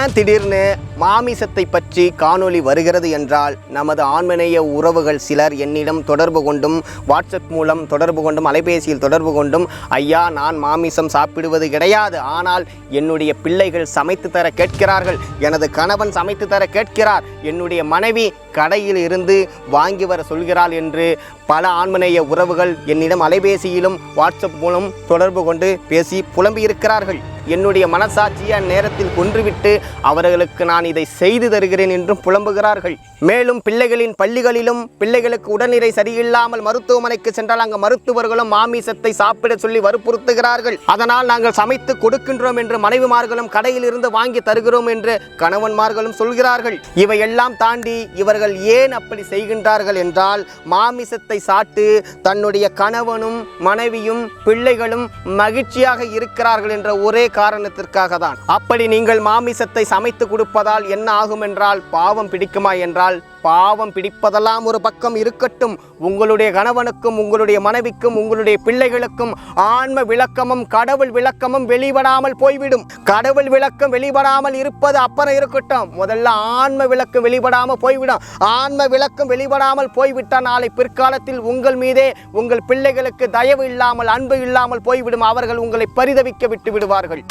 ஏன் திடீர்னு மாமிசத்தை பற்றி காணொளி வருகிறது என்றால் நமது ஆண்மநேய உறவுகள் சிலர் என்னிடம் தொடர்பு கொண்டும் வாட்ஸ்அப் மூலம் தொடர்பு கொண்டும் அலைபேசியில் தொடர்பு கொண்டும் ஐயா நான் மாமிசம் சாப்பிடுவது கிடையாது. ஆனால் என்னுடைய பிள்ளைகள் சமைத்து தர கேட்கிறார்கள். எனது கணவன் சமைத்து தர கேட்கிறார். என்னுடைய மனைவி கடையில் இருந்து வாங்கி வர சொல்கிறாள் என்று பல ஆண்மநேய உறவுகள் என்னிடம் அலைபேசியிலும் வாட்ஸ்அப் மூலம் தொடர்பு கொண்டு பேசி புலம்பியிருக்கிறார்கள். என்னுடைய மனசாட்சியை அந்நேரத்தில் கொன்றுவிட்டு அவர்களுக்கு நான் இதை செய்து தருகிறேன் என்றும் புலம்புகிறார்கள். மேலும் பிள்ளைகளின் பள்ளிகளிலும் பிள்ளைகளுக்கு உடல்நிலை சரியில்லாமல் மருத்துவமனைக்கு சென்றால் அங்கு மருத்துவர்களும் மாமிசத்தை சாப்பிட சொல்லி வற்புறுத்துகிறார்கள். அதனால் நாங்கள் சமைத்து கொடுக்கின்றோம் என்று மனைவிமார்களும் கடையில் இருந்து வாங்கி தருகிறோம் என்று கணவன்மார்களும் சொல்கிறார்கள். இவையெல்லாம் தாண்டி இவர்கள் ஏன் அப்படி செய்கின்றார்கள் என்றால் மாமிசத்தை சாட்டு தன்னுடைய கணவனும் மனைவியும் பிள்ளைகளும் மகிழ்ச்சியாக இருக்கிறார்கள் என்ற ஒரே காரணத்திற்காக தான் அப்படி நீங்கள் மாமிசத்தை சமைத்து கொடுப்பதால் என்ன ஆகும் என்றால் பாவம் பிடிக்குமா என்றால் பாவம் பிடிப்பதெல்லாம் ஒரு பக்கம் இருக்கட்டும். உங்களுடைய கணவனுக்கும் உங்களுடைய மனைவிக்கும் உங்களுடைய பிள்ளைகளுக்கும் ஆன்ம விளக்கமும் கடவுள் விளக்கமும் வெளிப்படாமல் போய்விடும். கடவுள் விளக்கம் வெளிப்படாமல் இருப்பது அப்புறம் இருக்கட்டும். முதல்ல ஆன்ம விளக்கம் வெளிப்படாமல் போய்விடும். ஆன்ம விளக்கம் வெளிப்படாமல் போய்விட்டால் நாளை பிற்காலத்தில் உங்கள் மீதே உங்கள் பிள்ளைகளுக்கு தயவு இல்லாமல் அன்பு இல்லாமல் போய்விடும். அவர்கள் உங்களை பரிதவிக்க விட்டு விடுவார்கள்.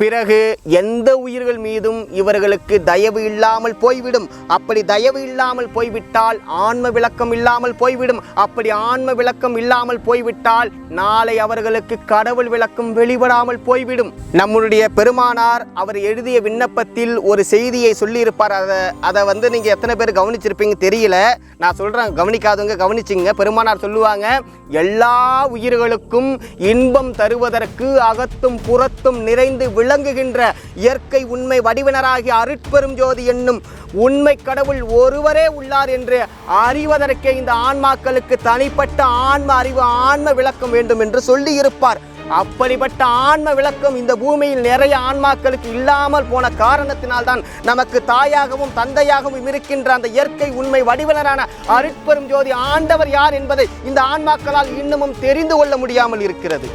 பிறகு எந்த உயிர்கள் மீதும் இவர்களுக்கு தயவு இல்லாமல் போய்விடும். அப்படி தயவு இல்லாமல் போய்விட்டால் ஆன்ம விளக்கம் இல்லாமல் போய்விடும். அப்படி ஆன்ம விளக்கம் இல்லாமல் போய்விட்டால் நாளை அவர்களுக்கு கடவுள் விளக்கம் வெளிவராமல் போய்விடும். நம்முடைய பெருமானார் அவர் எழுதிய விண்ணப்பத்தில் ஒரு செய்தியை சொல்லியிருப்பார். அதை அதை வந்து நீங்கள் எத்தனை பேர் கவனிச்சிருப்பீங்க தெரியல. நான் சொல்கிறேன் கவனிக்காதவங்க கவனிச்சிங்க. பெருமானார் சொல்லுவாங்க எல்லா உயிர்களுக்கும் இன்பம் தருவதற்கு அகத்தும் புறத்தும் நிறைந்து விளங்குகின்ற இயற்கை உண்மை வடிவினராகிய அருட்பெரும் ஜோதி என்னும் உண்மை கடவுள் ஒருவரே உள்ளார் என்று அறிவதற்கே இந்த ஆன்மாக்களுக்கு தனிப்பட்ட ஆன்ம அறிவு ஆன்ம விளக்கம் வேண்டும் என்று சொல்லி இருப்பார் அப்படிப்பட்ட ஆன்ம விளக்கம் இந்த பூமியில் நிறைய ஆன்மாக்களுக்கு இல்லாமல் போன காரணத்தினால்தான் நமக்கு தாயாகவும் தந்தையாகவும் இருக்கின்ற அந்த இயற்கை உண்மை வடிவனரான அருட்பெரும் ஜோதி ஆண்டவர் யார் என்பதை இந்த ஆன்மாக்களால் இன்னமும் தெரிந்து கொள்ள முடியாமல் இருக்கிறது.